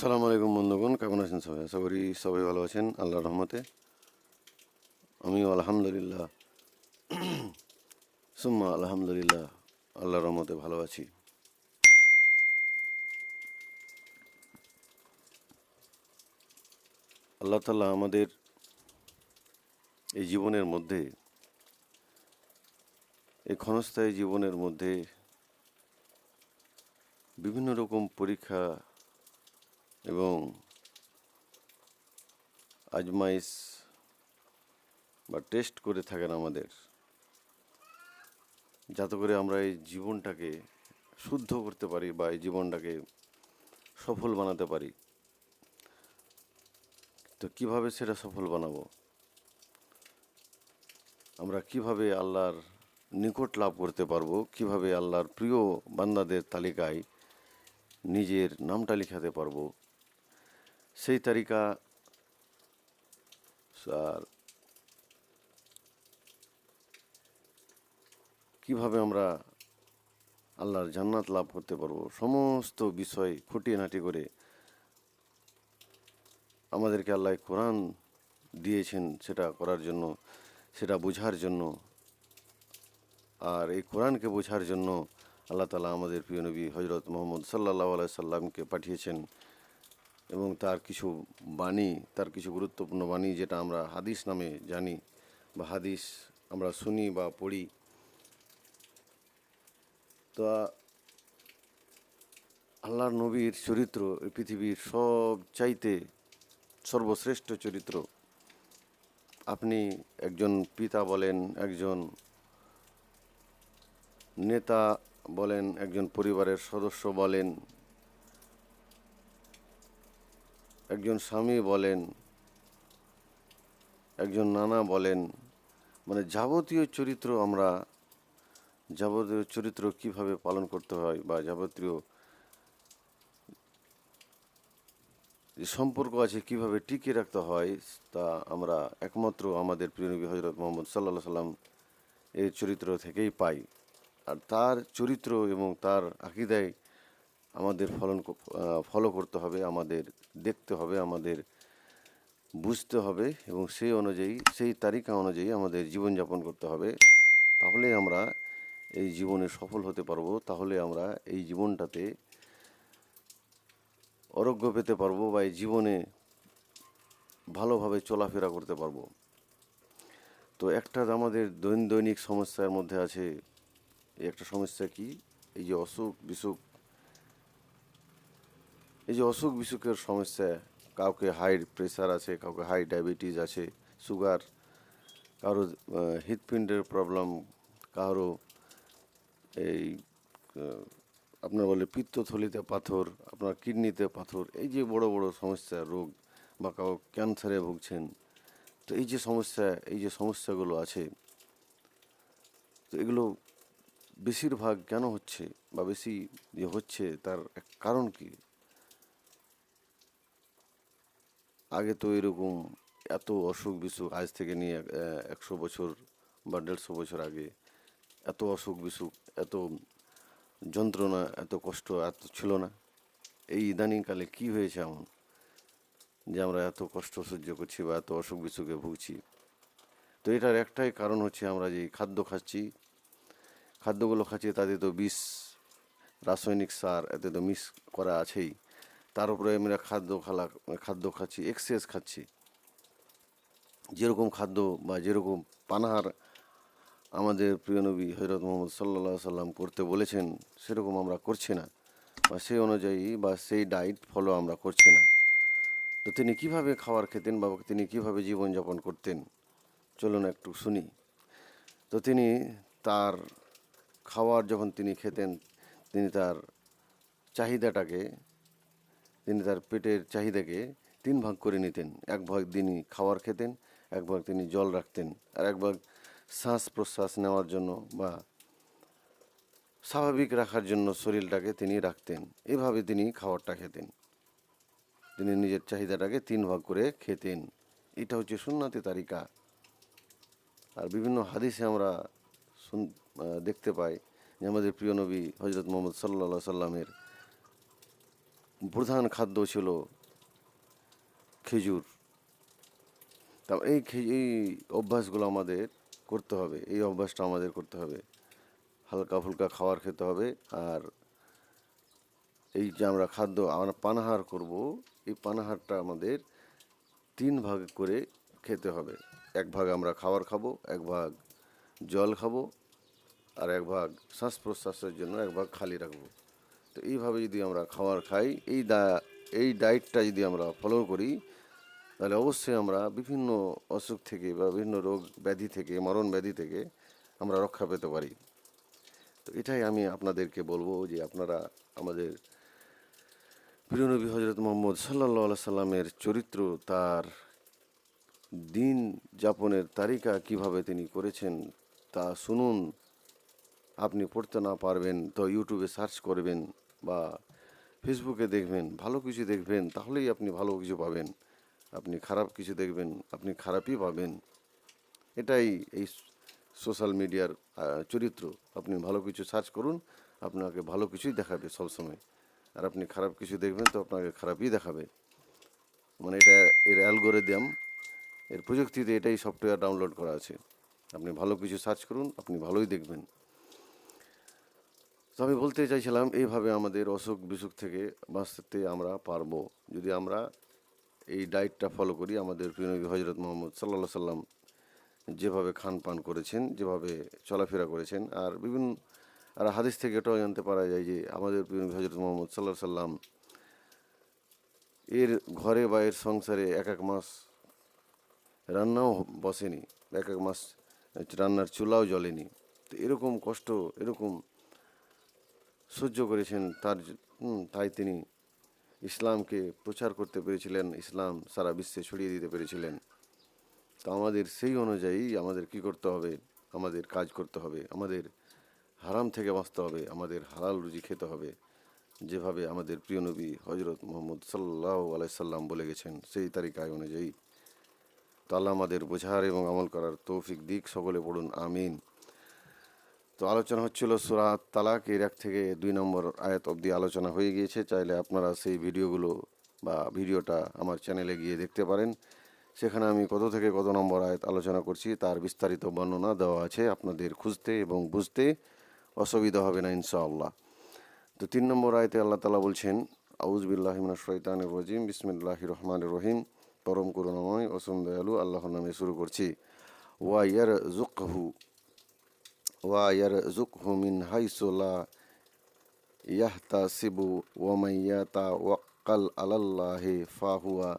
আসসালামু আলাইকুম বন্ধুগণ, কেমন আছেন সবাই? আশা করি সবাই ভালো আছেন আল্লাহ রহমতে। আমিও আলহামদুলিল্লাহ, সুম্মা আলহামদুলিল্লাহ আল্লাহ রহমতে ভালো আছি। আল্লাহ তাল্লাহ আমাদের এই জীবনের মধ্যে, এই ক্ষণস্থায়ী জীবনের মধ্যে বিভিন্ন রকম পরীক্ষা এবং আজমাইস বা টেস্ট করে থাকেন আমাদের। যাতে করে আমরা এই জীবনটাকে শুদ্ধ করতে পারি বা এই জীবনটাকে সফল বানাতে পারি। তো কীভাবে সেটা সফল বানাবো? আমরা কীভাবে আল্লাহর নিকট লাভ করতে পারব? কীভাবে আল্লাহর প্রিয় বান্দাদের তালিকায় নিজের নামটা লিখাতে পারব? সেই তালিকা আর কীভাবে আমরা আল্লাহর জান্নাত লাভ করতে পারব? সমস্ত বিষয় খুঁটিনাটি করে আমাদেরকে আল্লাহ কোরআন দিয়েছেন সেটা করার জন্য, সেটা বোঝার জন্য। আর এই কোরআনকে বোঝার জন্য আল্লাহ তালা আমাদের প্রিয় নবী হজরত মোহাম্মদ সাল্লাহ আলাই সাল্লামকে পাঠিয়েছেন। এবং তার কিছু বাণী, তার কিছু গুরুত্বপূর্ণ বাণী যেটা আমরা হাদিস নামে জানি বা হাদিস আমরা শুনি বা পড়ি। তো আল্লাহর নবীর চরিত্র, এই পৃথিবীর সব চাইতে সর্বশ্রেষ্ঠ চরিত্র। আপনি একজন পিতা বলেন, একজন নেতা বলেন, একজন পরিবারের সদস্য বলেন একজন স্বামী বলেন, একজন নানা বলেন মানে যাবতীয় চরিত্র আমরা, যাবতীয় চরিত্র কীভাবে পালন করতে হয় বা যাবতীয় যে সম্পর্ক আছে কীভাবে টিকিয়ে রাখতে হয়, তা আমরা একমাত্র আমাদের প্রিয় নবী হজরত মোহাম্মদ সাল্লাহ সাল্লাম এর চরিত্র থেকেই পাই। আর তার চরিত্র এবং তার আকিদায় আমাদের ফলন ফলো করতে হবে, আমাদের দেখতে হবে, আমাদের বুঝতে হবে এবং সেই অনুযায়ী, সেই তালিকা অনুযায়ী আমাদের জীবনযাপন করতে হবে। তাহলে আমরা এই জীবনে সফল হতে পারব, তাহলে আমরা এই জীবনটাতে অরোগ্য পেতে পারব বা এই জীবনে ভালোভাবে চলাফেরা করতে পারব। তো একটা আমাদের দৈনন্দিক সমস্যার মধ্যে আছে। একটা সমস্যা কি? এই যে অসুখ বিসুখ এই যে অসুখ বিসুখের সমস্যা, কাউকে হাই প্রেশার আছে, কাউকে হাই ডায়াবেটিস আছে সুগার কারও হৃৎপিণ্ডের প্রবলেম কারও এই আপনার বলে পিত্তথলিতে পাথর, আপনার কিডনিতে পাথর, এই যে বড় বড় সমস্যা, রোগ বা কাউ ক্যান্সারে ভুগছেন, তো এই যে সমস্যা, এই যে সমস্যাগুলো আছে, তো এগুলো বেশিরভাগ কেন হচ্ছে বা বেশি যে হচ্ছে, তার এক কারণ কি? আগে তো এরকম এত অসুখ বিসুখ আজ থেকে নিয়ে একশো বছর বা দেড়শো বছর আগে এত অসুখ বিসুখ, এত যন্ত্রণা, এত কষ্ট এত ছিল না। এই ইদানিংকালে কি হয়েছে এমন যে আমরা এত কষ্ট সহ্য করছি বা এত অসুখ বিসুখে ভুগছি? তো এটার একটাই কারণ হচ্ছে আমরা যে খাদ্য খাচ্ছি, খাদ্যগুলো খাচ্ছি তাতে তো বিষ, রাসায়নিক সার, এতে তো মিস করা আছেই। তার উপরে আমরা খাদ্য খালা, খাদ্য খাচ্ছি এক্সেস খাচ্ছি। যেরকম খাদ্য বা যেরকম পানাহার আমাদের প্রিয় নবী হজরত মোহাম্মদ সাল্লা সাল্লাম করতে বলেছেন, সেরকম আমরা করছি না। বা সেই অনুযায়ী বা সেই ডায়েট ফলো আমরা করছি না। তো তিনি কীভাবে খাবার খেতেন বা তিনি কীভাবে জীবনযাপন করতেন? চলুন একটু শুনি। তো তিনি তার খাবার যখন তিনি খেতেন, তিনি তার চাহিদাটাকে তিনি তার পেটের চাহিদাকে তিন ভাগ করে নিতেন। এক ভাগ তিনি খাওয়ার খেতেন, এক ভাগ তিনি জল রাখতেন আর এক ভাগ শ্বাস প্রশ্বাস নেওয়ার জন্য বা স্বাভাবিক রাখার জন্য শরীরটাকে তিনি রাখতেন। এভাবে তিনি খাবারটা খেতেন। তিনি নিজের চাহিদাটাকে তিন ভাগ করে খেতেন। এটা হচ্ছে সুন্নাতি তালিকা আর বিভিন্ন হাদিসে আমরা দেখতে পাই যে আমাদের প্রিয় নবী হজরত মোহাম্মদ সাল্লা সাল্লামের প্রধান খাদ্য ছিল খেজুর। তা এই এই অভ্যাসগুলো আমাদের করতে হবে, এই অভ্যাসটা আমাদের করতে হবে। হালকা ফুলকা খাবার খেতে হবে আর এই যে আমরা খাদ্য, আমরা পানাহার করব, এই পানাহারটা আমাদের তিন ভাগ করে খেতে হবে। এক ভাগ আমরা খাবার খাব, এক ভাগ জল খাব আর এক ভাগ শ্বাস প্রশ্বাসের জন্য এক ভাগ খালি রাখব। তো এইভাবে যদি আমরা খাবার খাই, এই দা, এই ডায়েটটা যদি আমরা ফলো করি, তাহলে অবশ্যই আমরা বিভিন্ন অসুখ থেকে বা বিভিন্ন রোগ ব্যাধি থেকে, মরণ ব্যাধি থেকে আমরা রক্ষা পেতে পারি। তো এটাই আমি আপনাদেরকে বলব যে আপনারা আমাদের প্রিয় নবী হজরত মোহাম্মদ সাল্লাহ সাল্লামের চরিত্র, তার দিন যাপনের তালিকা কীভাবে তিনি করেছেন, তা শুনুন। আপনি পড়তে না পারবেন, তো ইউটিউবে সার্চ করবেন বা ফেসবুকে দেখবেন, ভালো কিছু দেখবেন, তাহলেই আপনি ভালো কিছু পাবেন। আপনি খারাপ কিছু দেখবেন, আপনি খারাপই পাবেন। এটাই এই সোশ্যাল মিডিয়ার চরিত্র। আপনি ভালো কিছু সার্চ করুন, আপনাকে ভালো কিছুই দেখাবে সবসময়। আর আপনি খারাপ কিছু দেখবেন, তো আপনাকে খারাপই দেখাবে। মানে এটা এর অ্যালগোরিদম এর প্রযুক্তিতে এটাই সফটওয়্যার ডাউনলোড করা আছে। আপনি ভালো কিছু সার্চ করুন, আপনি ভালোই দেখবেন। তো আমি বলতে চাইছিলাম, এইভাবে আমাদের অসুখ বিসুখ থেকে বাঁচতে আমরা পারব। যদি আমরা এই ডায়েটটা ফলো করি, আমাদের প্রিয় নবী হজরত মোহাম্মদ সাল্লা সাল্লাম যেভাবে খান পান করেছেন, যেভাবে চলাফেরা করেছেন, আর বিভিন্ন, আর হাদিস থেকে এটাও জানতে পারা যায় যে আমাদের প্রিয় নবী হজরত মোহাম্মদ সাল্লাহ সাল্লাম এর ঘরে বা এর সংসারে এক এক মাস রান্নাও বসেনি, এক এক মাস রান্নার চুলাও জ্বলেনি। তো এরকম কষ্ট, এরকম সহ্য করেছেন তার তাই তিনি ইসলামকে প্রচার করতে পেরেছিলেন, ইসলাম সারা বিশ্বে ছড়িয়ে দিতে পেরেছিলেন। তো আমাদের সেই অনুযায়ী আমাদের কি করতে হবে? আমাদের কাজ করতে হবে, আমাদের হারাম থেকে বাঁচতে হবে, আমাদের হালাল রুজি খেতে হবে। যেভাবে আমাদের প্রিয় নবী হজরত মোহাম্মদ সাল্লাহ আলাইসাল্লাম বলে গেছেন, সেই তালিকায় অনুযায়ী। তো আমাদের বোঝার এবং আমল করার তৌফিক দিক, সকলে পড়ুন, আমিন। তো আলোচনা হচ্ছিল সুরাত তালাক, এর এক থেকে দুই নম্বর আয়াত অবধি আলোচনা হয়ে গিয়েছে। চাইলে আপনারা সেই ভিডিওগুলো বা ভিডিওটা আমার চ্যানেলে গিয়ে দেখতে পারেন। সেখানে আমি কত থেকে কত নম্বর আয়াত আলোচনা করছি তার বিস্তারিত বর্ণনা দেওয়া আছে আপনাদের খুঁজতে এবং বুঝতে। অসুবিধা হবে না, ইনশাআল্লাহ। তো তিন নম্বর আয়তে আল্লাহ তালা বলছেন আউজবিল্লাহিমিনা শৈতান রজিম বিসমিল্লাহ রহমান রহিম। পরম করুণাময়, অসম দয়ালু, আল্লাহর নামে শুরু করছি। ওয়া ইয়ার জুকহু ওয়া ইয়ার জুকহু মিন হাইসু লা ইয়াহতাসিবু ওয়া মান ইয়াতাওয়াক্কাল আলাল্লাহি ফাহুয়া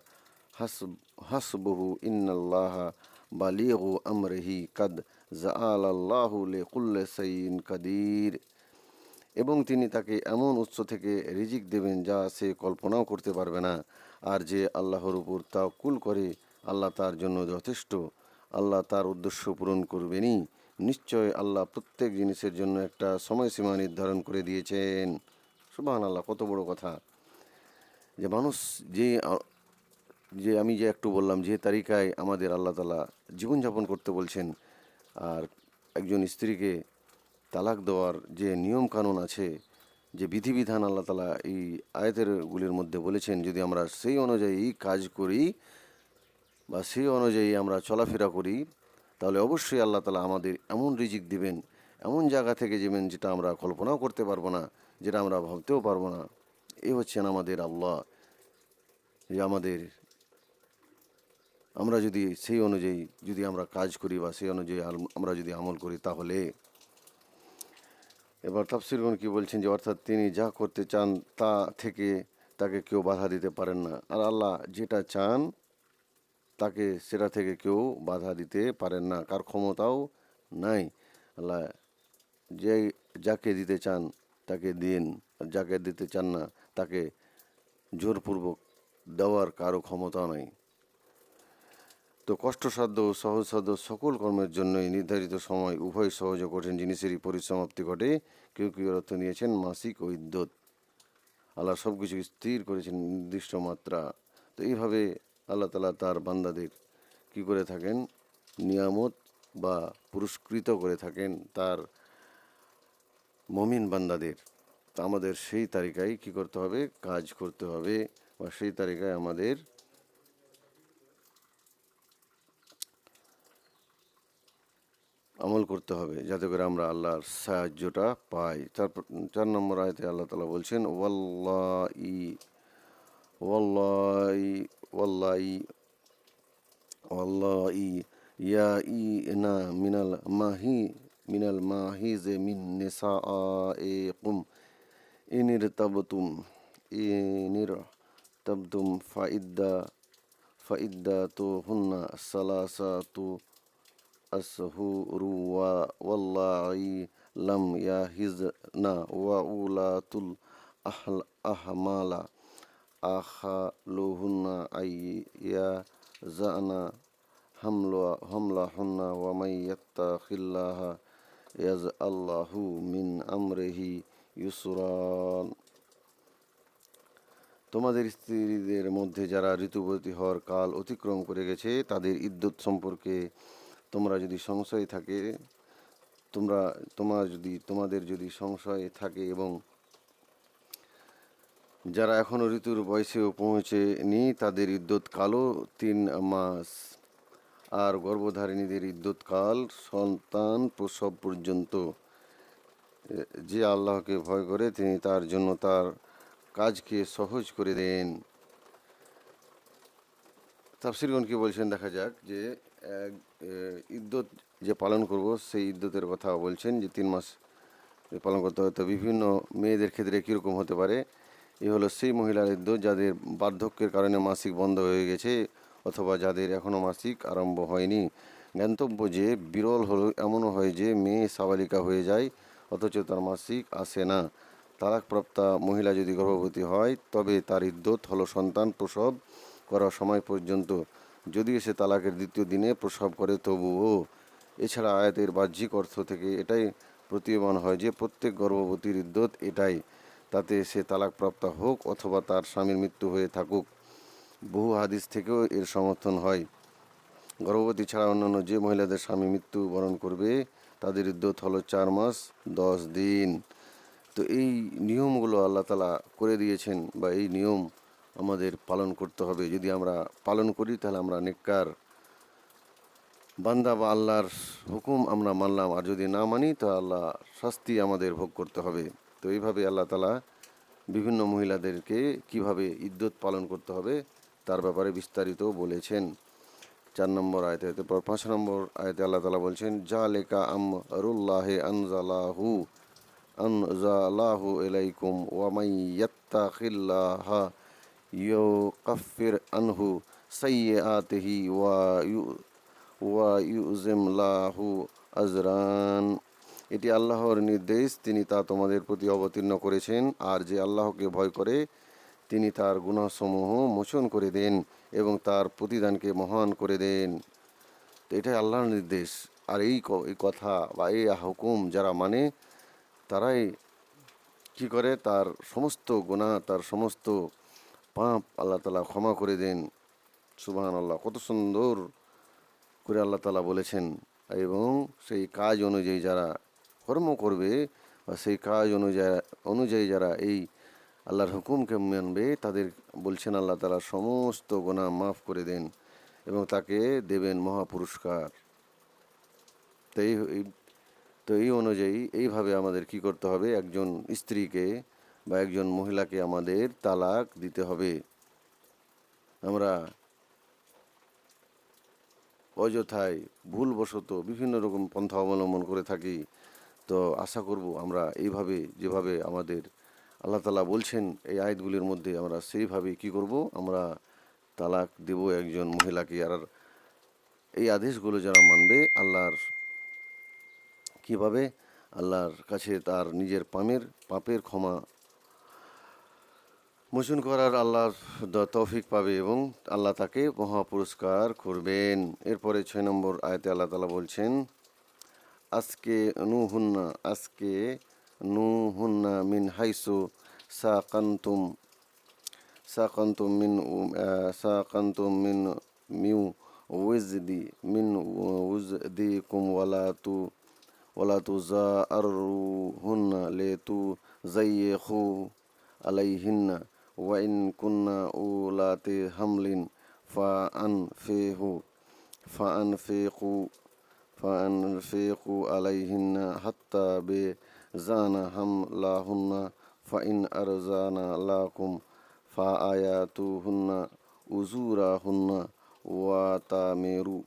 হাসব হাসবুহু ইন্নাল্লাহা বালিগু আমরিহি কাদ জাআলাল্লাহু লিকুল্লি শাইইন কাদির এবং তিনি তাকে এমন উৎস থেকে রিজিক দেবেন যা সে কল্পনাও করতে পারবে না। আর যে আল্লাহর উপর তাওকুল করে, আল্লাহ তার জন্য যথেষ্ট। আল্লাহ তার উদ্দেশ্য পূরণ করবেনই। নিশ্চয় আল্লাহ প্রত্যেক জিনিসের জন্য একটা সময়সীমা নির্ধারণ করে দিয়েছেন। সুবহান আল্লাহ কত বড় কথা। যে মানুষ যে যে আমি যে একটু বললাম, যে তালিকায় আমাদের আল্লাহ তালা জীবনযাপন করতে বলছেন, আর একজন স্ত্রীকে তালাক দেওয়ার যে নিয়ম কানুন আছে, যে বিধিবিধান আল্লাহ তালা এই আয়াতের গুলির মধ্যে বলেছেন, যদি আমরা সেই অনুযায়ী কাজ করি বা সেই অনুযায়ী আমরা চলাফেরা করি তাহলে অবশ্যই আল্লাহ তালা আমাদের এমন রিজিক দিবেন, এমন জায়গা থেকে দেবেন যেটা আমরা কল্পনাও করতে পারব না, যেটা আমরা ভাবতেও পারব না। এই হচ্ছেন আমাদের আল্লাহ। যে আমাদের, আমরা যদি সেই অনুযায়ী যদি আমরা কাজ করি বা সেই অনুযায়ী আমরা যদি আমল করি তাহলে, এবার তাফসিরগণ কি বলছেন যে, অর্থাৎ তিনি যা করতে চান তা থেকে তাকে কেউ বাধা দিতে পারেন না। আর আল্লাহ যেটা চান তাকে সেটা থেকে কেউ বাধা দিতে পারেন না। কার ক্ষমতাও নাই। আল্লাহ যে যাকে দিতে চান তাকে দিন আর যাকে দিতে চান না তাকে জোরপূর্বক দেওয়ার কারও ক্ষমতা নাই। তো কষ্টসাধ্য ও সহজসাধ্য সকল কর্মের জন্যই নির্ধারিত সময় উভয় সহজ ও কঠিন জিনিসেরই পরিসমাপ্তি ঘটে। কেউ কেউ অর্থ নিয়েছেন মাসিক ও ইদ্যত আল্লাহ সব কিছু স্থির করেছেন নির্দিষ্ট মাত্রা। তো এইভাবে আল্লাহ তালা তার বান্দাদের কি করে থাকেন? নিয়ামত বা পুরস্কৃত করে থাকেন তার মমিন বান্দাদের। আমাদের সেই তালিকায় কি করতে হবে? কাজ করতে হবে বা সেই তালিকায় আমাদের আমল করতে হবে যাতে করে আমরা আল্লাহর সাহায্যটা পাই। তারপর, চার নম্বর আয়তে আল্লাহ তালা বলছেন ওয়াল্লা ওয়াল্লাই ওয়াল্লাই ওয়াল্লাই ইয়া ই না মিনাল মাহি মিনাল মাহিজে মিন নিসা এ কুম ইনির তাবতুম ইনির তাবতুম ফাইদ্দা ফাইদ্দা তো হুন্না সালাসাতু আসহুরু ওয়া ওয়াল্লাই লাম ইয়াহিজনা ওয়া উলাতুল আহল আহমালা আখালুহুন্না আইয়া জানা হামলা হামলাহুন্না ওয়া মাই ইয়াত্তাখিল্লাহা ইয়াজআল্লাহু মিন আমরিহি ইউসরান তোমাদের স্ত্রীদের মধ্যে যারা ঋতুবতী হওয়ার কাল অতিক্রম করে গেছে, তাদের ইদ্যুৎ সম্পর্কে তোমরা যদি সংশয় থাকে, তোমরা তোমার যদি তোমাদের যদি সংশয় থাকে এবং যারা এখনও ঋতুর বয়সেও পৌঁছেনি, তাদের কালও তিন মাস। আর গর্ভধারিণীদের কাল সন্তান প্রসব পর্যন্ত। যে আল্লাহকে ভয় করে, তিনি তার জন্য তার কাজকে সহজ করে দেন। তাফসিরগণ কি বলছেন? দেখা যাক যে ইদ্যত যে পালন করব, সেই ইদ্যতের কথা বলছেন যে, তিন মাস পালন করতে হয় তো বিভিন্ন মেয়েদের ক্ষেত্রে কীরকম হতে পারে? এ হলো সেই মহিলার ইদ্যত যাদের বার্ধক্যের কারণে মাসিক বন্ধ হয়ে গেছে অথবা যাদের এখনও মাসিক আরম্ভ হয়নি। জ্ঞাতব্য যে বিরল হলো, এমনও হয় যে মেয়ে সাবালিকা হয়ে যায়, অথচ তার মাসিক আসে না। তালাকপ্রাপ্তা মহিলা যদি গর্ভবতী হয়, তবে তার ইদ্যত হলো সন্তান প্রসব করার সময় পর্যন্ত। যদিও সে তালাকের দ্বিতীয় দিনে প্রসব করে, তবুও। এছাড়া আয়াতের বাহ্যিক অর্থ থেকে এটাই প্রতীয়মান হয় যে প্রত্যেক গর্ভবতীর ইদ্যত এটাই। তাতে সে তালাকপ্রাপ্ত হোক অথবা তার স্বামীর মৃত্যু হয়ে থাকুক, বহু হাদিস থেকেও এর সমর্থন হয়। গর্ভবতী ছাড়া অন্যান্য যে মহিলাদের স্বামী মৃত্যু বরণ করবে, তাদের ইদ্যত হলো চার মাস, দশ দিন। তো এই নিয়মগুলো আল্লাহ তালা করে দিয়েছেন বা এই নিয়ম আমাদের পালন করতে হবে। যদি আমরা পালন করি, তাহলে আমরা নেককার। বান্দা বা আল্লাহর হুকুম আমরা মানলাম, আর যদি না মানি, তো আল্লাহ শাস্তি আমাদের ভোগ করতে হবে। তো এইভাবে আল্লাহ তালা বিভিন্ন মহিলাদেরকে কীভাবে ইদ্যত পালন করতে হবে তার ব্যাপারে বিস্তারিত বলেছেন। চার নম্বর আয়তে এরপর পাঁচ নম্বর আয়তে আল্লাহ তালা বলছেন যা লেকা আম রুল্লাহে আনজালাহু আনজালাহু এলাইকুম ওয়ামাই ইয়াত্তাখিল্লাহা ইউকাফির আনহু সাইয়্যাতিহি ওয়া ইউ, ওয়া ইউজিম লাহু আজরান। এটি আল্লাহর নির্দেশ, তিনি তা তোমাদের প্রতি অবতীর্ণ করেছেন, আর যে আল্লাহকে ভয় করে, তিনি তার গুণাসমূহ মোচন করে দেন এবং তার প্রতিদানকে মহান করে দেন। তো এটাই আল্লাহর নির্দেশ। আর এই কথা বা এই হুকুম যারা মানে তারাই কি করে? তার সমস্ত গুণা তার সমস্ত পাপ আল্লাহ তালা ক্ষমা করে দেন। সুবাহান আল্লাহ কত সুন্দর করে আল্লাহ তালা বলেছেন। এবং সেই কাজ অনুযায়ী যারা কর্ম করবে বা সেই কাজ অনুযায়ী অনুযায়ী যারা এই আল্লাহর হুকুমকে মানবে, তাদের বলছেন আল্লাহ তালা সমস্ত গোনা মাফ করে দেন এবং তাকে দেবেন মহাপুরস্কার। তো এই- তো এই অনুযায়ী এইভাবে আমাদের কি করতে হবে? একজন স্ত্রীকে বা একজন মহিলাকে আমাদের তালাক দিতে হবে। আমরা অযথায় ভুলবশত বিভিন্ন রকম পন্থা অবলম্বন করে থাকি। তো আশা করব আমরা এইভাবে, যেভাবে আমাদের আল্লাহ তালা বলছেন, এই আয়াতগুলির মধ্যে আমরা সেইভাবে কি করব? আমরা তালাক দেব একজন মহিলাকে আর এই আদেশগুলো যারা মানবে, আল্লাহর কীভাবে? আল্লাহর কাছে তার নিজের পামের, পাপের ক্ষমা মোচন করার আল্লাহর তৌফিক পাবে এবং আল্লাহ তাকে মহা পুরস্কার করবেন। এরপরে ছয় নম্বর আয়তে আল্লাহ তালা বলছেন আজকে নুহুন্না আজকে নুহুন্না মিন হাইসু সাকান্তুম সাকান্তুম মিন সা সাকান্তুম মিন মিউ উইজ উজদি মিন উজদিকুম ওয়ালা তু ওয়ালা তু জা আর হুন্না লে তু জাইয়েখু আলাইহিন্না ওয়াইন কুন্না উলাতে হামলিন ফা আন ফে হু ফা আন ফে কু فأنفقوا عليهن حتى بزان حملهن فإن أرزان لكم فآياتهن أجورهن وتامروا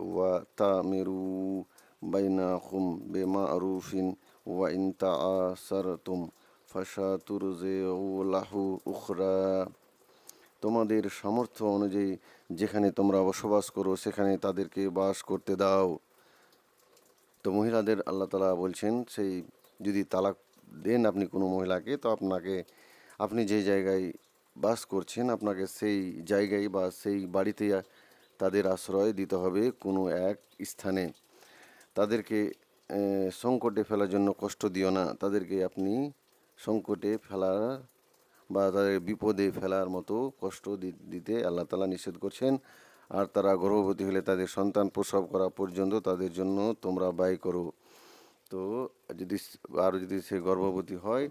وتامروا بينكم بمعروف وإن تعاسرتم فسترجع له أخرى তোমাদের সামর্থ্য অনুযায়ী যেখানে তোমরা বসবাস করো সেখানে তাদেরকে বাস করতে দাও তো মহিলাদের আল্লাহ তালা বলছেন, সেই যদি তালাক দেন আপনি কোনো মহিলাকে, তো আপনাকে, আপনি যে জায়গায় বাস করছেন, আপনাকে সেই জায়গায় বা সেই বাড়িতে তাদের আশ্রয় দিতে হবে কোনো এক স্থানে। তাদেরকে সংকটে ফেলার জন্য কষ্ট দিও না। তাদেরকে আপনি সংকটে ফেলার বা তাদের বিপদে ফেলার মতো কষ্ট দিতে আল্লাহ তালা নিষেধ করছেন। আর তারা গর্ভবতী হলে তাদের সন্তান প্রসব করা পর্যন্ত তাদের জন্য তোমরা ব্যয় করো। তো যদি স- আর যদি সে গর্ভবতী হয়,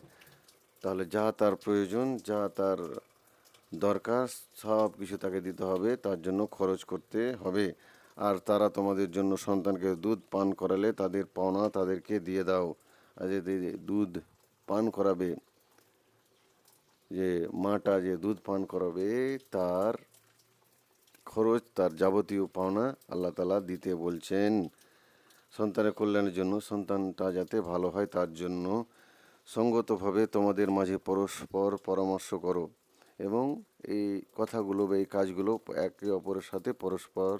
তাহলে যা তার প্রয়োজন, যা তার দরকার, সব কিছু তাকে দিতে হবে, তার জন্য খরচ করতে হবে। আর তারা তোমাদের জন্য সন্তানকে দুধ পান করালে তাদের পাওনা তাদেরকে দিয়ে দাও। আর যদি দুধ পান করাবে, যে মাটা যে দুধ পান করাবে, তার খরচ, তার যাবতীয় পাওনা আল্লাহ তালা দিতে বলছেন। সন্তানের কল্যাণের জন্য, সন্তানটা যাতে ভালো হয় তার জন্য সঙ্গতভাবে তোমাদের মাঝে পরস্পর পরামর্শ করো এবং এই কথাগুলো বা এই কাজগুলো একে অপরের সাথে পরস্পর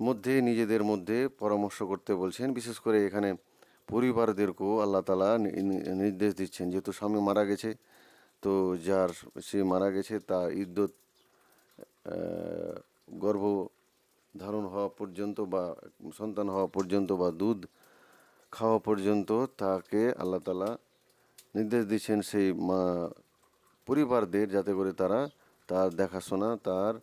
মধ্যে, নিজেদের মধ্যে পরামর্শ করতে বলছেন। বিশেষ করে এখানে পরিবারদেরকেও আল্লাহ তালা নির্দেশ দিচ্ছেন। যেহেতু স্বামী মারা গেছে, তো যার সে মারা গেছে, তার ইদ্যত গর্ভ ধারণ হওয়া পর্যন্ত বা সন্তান হওয়া পর্যন্ত বা দুধ খাওয়া পর্যন্ত তাকে আল্লাহ তালা নির্দেশ দিচ্ছেন সেই মা পরিবারদের যাতে করে তারা তার দেখাশোনা, তার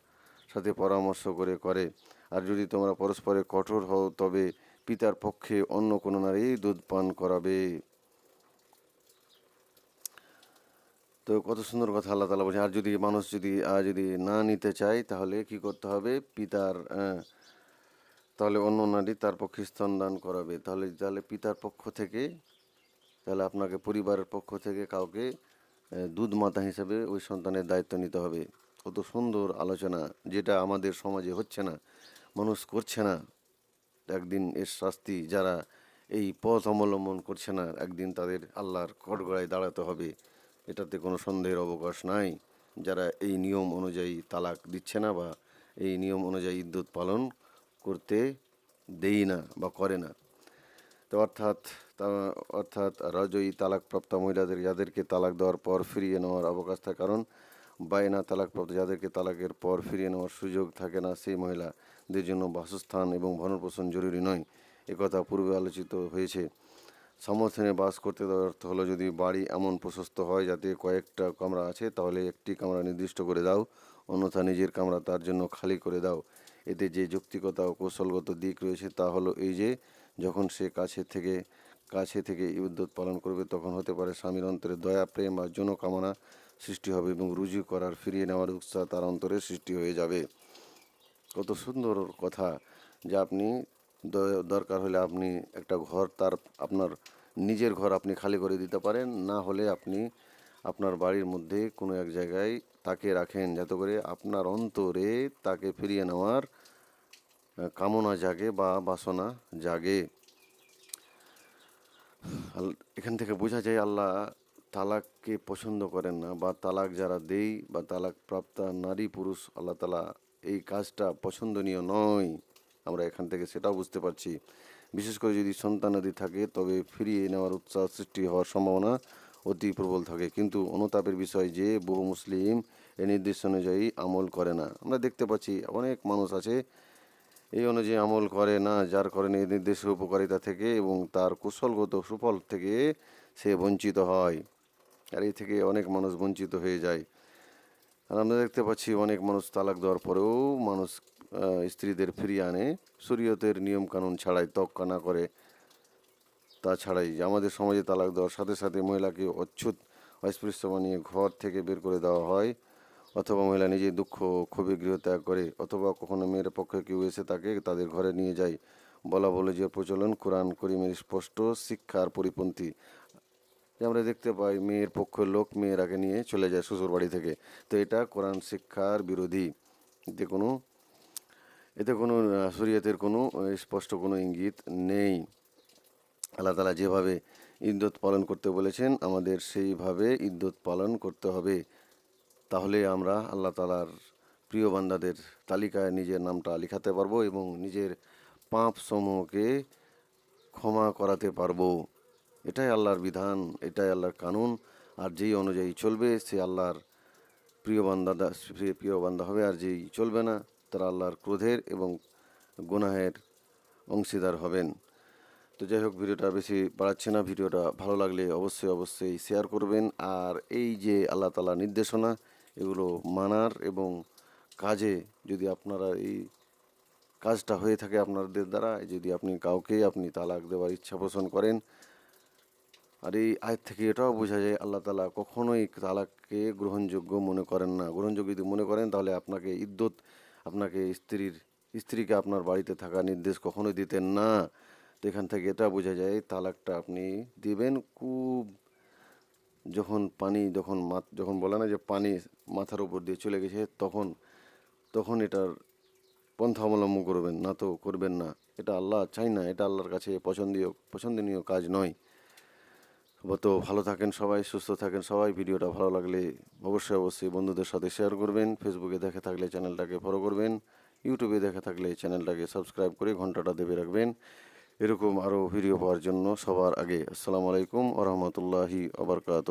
সাথে পরামর্শ করে করে। আর যদি তোমরা পরস্পরে কঠোর হও, তবে পিতার পক্ষে অন্য কোনো নারী দুধ পান করাবে। তো কত সুন্দর কথা আল্লাহ তালা বলছে আর যদি মানুষ যদি যদি না নিতে চায়, তাহলে কি করতে হবে? পিতার তাহলে অন্য নারী তার পক্ষে স্তনদান করাবে। তাহলে তাহলে পিতার পক্ষ থেকে, তাহলে আপনাকে পরিবারের পক্ষ থেকে কাউকে দুধ মাতা হিসেবে ওই সন্তানের দায়িত্ব নিতে হবে। কত সুন্দর আলোচনা, যেটা আমাদের সমাজে হচ্ছে না, মানুষ করছে না। একদিন এর শাস্তি যারা এই পথ অবলম্বন করছে না, একদিন তাদের আল্লাহর কটগড়ায় দাঁড়াতে হবে। এটাতে কোনো সন্দেহের অবকাশ নাই। যারা এই নিয়ম অনুযায়ী তালাক দিচ্ছে না বা এই নিয়ম অনুযায়ী ইদ্যুৎ পালন করতে দেই না বা করে না। তো অর্থাৎ অর্থাৎ রজয়ী তালাকপ্রাপ্ত মহিলাদের, যাদেরকে তালাক দেওয়ার পর ফিরিয়ে নেওয়ার অবকাশ থাকে। কারণ বায়না তালাকপ্রাপ্ত, যাদেরকে তালাকের পর ফিরিয়ে নেওয়ার সুযোগ থাকে না, সেই মহিলাদের জন্য বাসস্থান এবং ভরণপোষণ জরুরি নয়। একথা পূর্বে আলোচিত হয়েছে। সমর্থনে বাস করতে দেওয়ার অর্থ হলো, যদি বাড়ি এমন প্রশস্ত হয় যাতে কয়েকটা কামরা আছে, তাহলে একটি কামরা নির্দিষ্ট করে দাও, অন্যথা নিজের কামরা তার জন্য খালি করে দাও। এতে যে যৌক্তিকতা ও কৌশলগত দিক রয়েছে তা হলো এই যে, যখন সে কাছে থেকে কাছে থেকে ইউদ্যত পালন করবে, তখন হতে পারে স্বামীর অন্তরে দয়া, প্রেম যৌন কামনা সৃষ্টি হবে এবং রুজু করার, ফিরিয়ে নেওয়ার উৎসাহ তার অন্তরে সৃষ্টি হয়ে যাবে। কত সুন্দর কথা যে আপনি দরকার হলে আপনি একটা ঘর তার, আপনার নিজের ঘর আপনি খালি করে দিতে পারেন। না হলে আপনি আপনার বাড়ির মধ্যে কোনো এক জায়গায় তাকে রাখেন যাতে করে আপনার অন্তরে তাকে ফিরিয়ে নেওয়ার কামনা জাগে বা বাসনা জাগে। এখান থেকে বোঝা যায় আল্লাহ তালাককে পছন্দ করেন না বা তালাক যারা দেই বা তালাক প্রাপ্তা নারী পুরুষ, আল্লাহ তালা এই কাজটা পছন্দনীয় নয়। আমরা এখান থেকে সেটাও বুঝতে পারছি। বিশেষ করে যদি সন্তানাদি থাকে, তবে ফিরিয়ে নেওয়ার উৎসাহ সৃষ্টি হওয়ার সম্ভাবনা অতি প্রবল থাকে। কিন্তু অনুতাপের বিষয় যে বহু মুসলিম এই নির্দেশ অনুযায়ী আমল করে না। আমরা দেখতে পাচ্ছি অনেক মানুষ আছে, এই অনুযায়ী আমল করে না, যার কারণে এই নির্দেশের উপকারিতা থেকে এবং তার কুশলগত সুফল থেকে সে বঞ্চিত হয় আর এই থেকে অনেক মানুষ বঞ্চিত হয়ে যায়। আর আমরা দেখতে পাচ্ছি অনেক মানুষ তালাক দেওয়ার পরেও মানুষ স্ত্রীদের ফিরিয়ে আনে। শরীয়তের নিয়ম কানুন ছাড়াই তক্কা না করে তাছাড়াই আমাদের সমাজে তালাক দেওয়ার সাথে সাথে মহিলাকে অচ্ছুত, অস্পৃশ্য বানিয়ে ঘর থেকে বের করে দেওয়া হয়। অথবা মহিলা নিজে দুঃখ ক্ষোভে গৃহত্যাগ করে, অথবা কখনো মেয়ের পক্ষে কেউ এসে তাকে তাদের ঘরে নিয়ে যায়। বলা বলে যে প্রচলন কোরআন করিমের স্পষ্ট শিক্ষার পরিপন্থী। যে আমরা দেখতে পাই মেয়ের পক্ষের লোক মেয়েরাকে নিয়ে চলে যায় শ্বশুর বাড়ি থেকে। তো এটা কোরআন শিক্ষার বিরোধী। যে কোনো এতে কোনো শরীয়তের কোনো স্পষ্ট কোনো ইঙ্গিত নেই। আল্লাহ তালা যেভাবে ইদ্যত পালন করতে বলেছেন, আমাদের সেইভাবে ইদ্যত পালন করতে হবে। তাহলে আমরা আল্লাহ তালার প্রিয় বান্দাদের তালিকায় নিজের নামটা লিখাতে পারব এবং নিজের পাপ সমূহকে ক্ষমা করাতে পারব। এটাই আল্লাহর বিধান, এটাই আল্লাহর কানুন। আর যেই অনুযায়ী চলবে, সে আল্লাহর প্রিয় বান্দা প্রিয় বান্দা হবে, আর যেই চলবে না তারা আল্লাহর ক্রোধের এবং গুনাহের অংশীদার হবেন। তো যাই হোক, ভিডিওটা বেশি বাড়াচ্ছে না। ভিডিওটা ভালো লাগলে অবশ্যই অবশ্যই শেয়ার করবেন। আর এই যে আল্লাহ তালা নির্দেশনা, এগুলো মানার এবং কাজে যদি আপনারা এই কাজটা হয়ে থাকে আপনাদের দ্বারা, যদি আপনি কাউকে আপনি তালাক দেওয়ার ইচ্ছা পোষণ করেন, আর এই আয়ের থেকে এটাও বোঝা যায়, আল্লাহ তালা কখনোই তালাককে গ্রহণযোগ্য মনে করেন না। গ্রহণযোগ্য যদি মনে করেন, তাহলে আপনাকে ইদ্যত আপনাকে স্ত্রীর, স্ত্রীকে আপনার বাড়িতে থাকা নির্দেশ কখনোই দিতেন না। তো এখান থেকে এটা বোঝা যায়, তালাকটা আপনি দিবেন। খুব যখন পানি, যখন মাত যখন বলে না যে পানি মাথার উপর দিয়ে চলে গেছে, তখন তখন এটার পন্থা অবলম্বন করবেন, না তো করবেন না। এটা আল্লাহ চাই না, এটা আল্লাহর কাছে পছন্দীয়, পছন্দনীয় কাজ নয়। তো ভালো থাকেন সবাই, সুস্থ থাকেন সবাই। ভিডিওটা ভালো লাগলে অবশ্যই অবশ্যই বন্ধুদের সাথে শেয়ার করবেন। ফেসবুকে দেখে থাকলে চ্যানেলটাকে ফলো করবেন। ইউটিউবে দেখে থাকলে চ্যানেলটাকে সাবস্ক্রাইব করে ঘন্টাটা দেবে রাখবেন। এরকম আরও ভিডিও পাওয়ার জন্য সবার আগে। আসসালামু আলাইকুম আ রহমতুল্লাহি আবরকাত